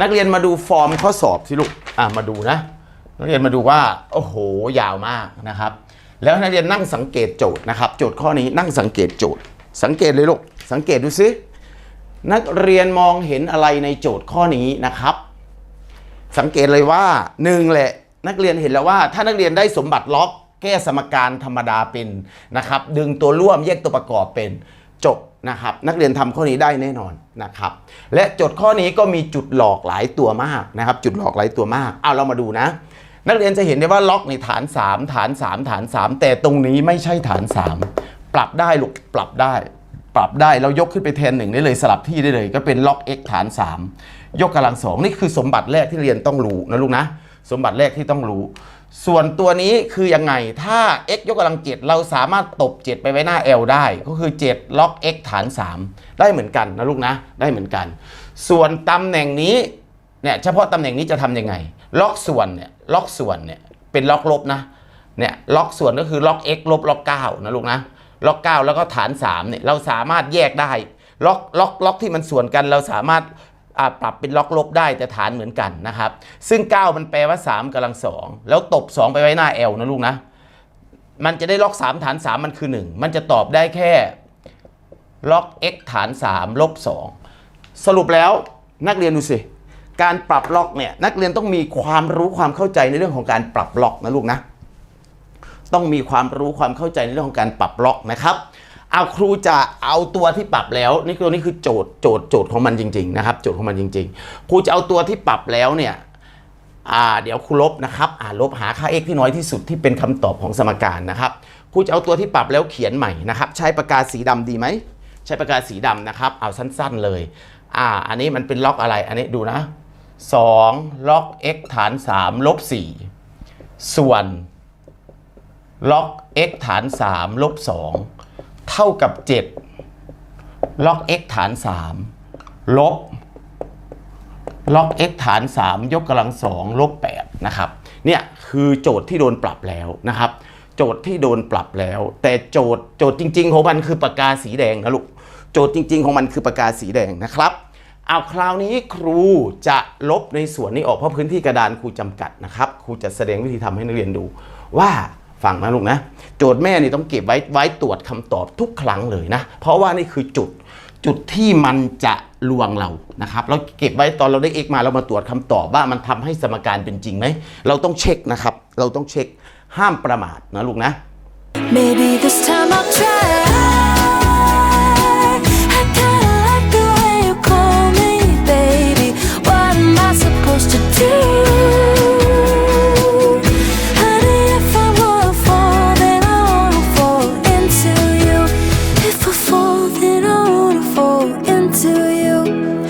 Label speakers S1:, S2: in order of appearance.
S1: นักเรียนมาดูฟอร์มข้อสอบสิลูกอะมาดูนะ นักเรียนมาดูว่าโอ้โหยาวมากนะครับ แล้วนักเรียนนั่งสังเกตโจทย์นะครับ โจทย์ข้อนี้นั่งสังเกตโจทย์ สังเกตเลยลูกสังเกตดูสินักเรียนมองเห็นอะไรในโจทย์ข้อนี้นะครับ สังเกตเลยว่าหนึ่งแหละนักเรียนเห็นแล้วว่า ถ้านักเรียนได้สมบัติล็อกแก้สมการธรรมดาเป็นนะครับ ดึงตัวร่วมแยกตัวประกอบเป็น จบนะครับนักเรียนทำข้อนี้ได้แน่นอนนะครับและจทย์ข้อนี้ก็มีจุดหลอกหลายตัวมากนะครับจุดหลอกหลายตัวมากเอาเรามาดูนะ นักเรียนจะเห็นได้ว่าล็อกในฐาน 3 ฐาน 3 ฐาน 3 แต่ตรงนี้ไม่ใช่ฐาน 3 ปรับได้ลูกปรับได้ ปรับได้เรายกขึ้นไปแทนหนึ่งได้เลยสลับที่ได้เลย ก็เป็นล็อก x ฐาน 3 ยกกำลังสองนี่คือสมบัติแรกที่เรียนต้องรู้นะลูกนะสมบัติแรกที่ต้องรู้ ส่วนตัวนี้คือยังไง ถ้า x ยกกำลัง 7 เราสามารถตบ 7 ไปไว้หน้า l ได้ ก็คือ 7 ล็อก x ฐาน 3 ได้เหมือนกันนะลูกนะ ได้เหมือนกัน ส่วนตำแหน่งนี้ เนี่ยเฉพาะตำแหน่งนี้จะทำยังไง ล็อกส่วนเนี่ย ล็อกส่วนเนี่ย เป็นล็อกลบนะ เนี่ย ล็อกส่วนก็คือล็อก x ลบล็อก9นะลูกนะ ล็อก 9 แล้วก็ฐาน3เนี่ย เราสามารถแยกได้ ล็อก ล็อก ล็อกที่มันส่วนกัน เราสามารถ ปรับเป็นล็อกลบได้แต่ฐานเหมือนกันนะครับ ซึ่ง 9 มันแปลว่า 3กำลังสองแล้วตบ 2 ไปไว้หน้า L นะลูกนะ มันจะได้ล็อก 3 ฐาน 3 มันคือ 1 มันจะตอบได้แค่ล็อก x ฐาน 3 ลบ 2 สรุปแล้วนักเรียนดูสิ การปรับล็อกเนี่ยนักเรียนต้องมีความรู้ความเข้าใจในเรื่องของการปรับล็อกนะลูกนะ ต้องมีความรู้ความเข้าใจในเรื่องของการปรับล็อกนะครับ เอาครูจะเอาตัวที่ปรับแล้ว นี่คือนี่คือโจทย์โจทย์โจทย์ของมันจริง ๆ นะครับ โจทย์ของมันจริง ๆ ครูจะเอาตัวที่ปรับแล้วเนี่ยอ่าเดี๋ยวครูลบนะครับอ่าลบหาค่า x ที่น้อยที่สุดที่เป็นคำตอบของสมการนะครับครูจะเอาตัวที่ปรับแล้วเขียนใหม่นะครับ ใช้ปากกาสีดำดีไหมใช้ปากกาสีดำนะครับ เอาสั้นๆเลยอ่าอันนี้มันเป็นล็อกอะไรอันนี้ดูนะ2ล็อก x ฐาน3ลบ4ส่วนล็อก x ฐาน3ลบ2 เท่ากับ 7 ล็อก x ฐาน 3 ลบ ล็อก x ฐาน 3 ยกกำลัง2ลบ 8 นะครับ เนี่ยคือโจทย์ที่โดนปรับแล้วนะครับ โจทย์ที่โดนปรับแล้ว แต่โจทย์โจทย์จริง ๆ ของมันคือปากกาสีแดงนะลูก โจทย์จริง ๆ ของมันคือปากกาสีแดงนะครับเอาคราวนี้ครูจะลบในส่วนนี้ออกเพราะพื้นที่กระดานครูจำกัดนะครับ ครูจะแสดงวิธีทำให้นักเรียนดูว่า ฟังนะลูกนะ โจทย์แม่นี่ต้องเก็บไว้ไว้ตรวจคำตอบทุกครั้งเลยนะ เพราะว่านี่คือจุดจุดที่มันจะลวงเรานะครับ เราเก็บไว้ตอนเราได้ x มาเรามาตรวจคำตอบว่ามันทำให้สมการเป็นจริงไหม เราต้องเช็คนะครับ เราต้องเช็คห้ามประมาทนะลูกนะ
S2: Maybe this time I'll try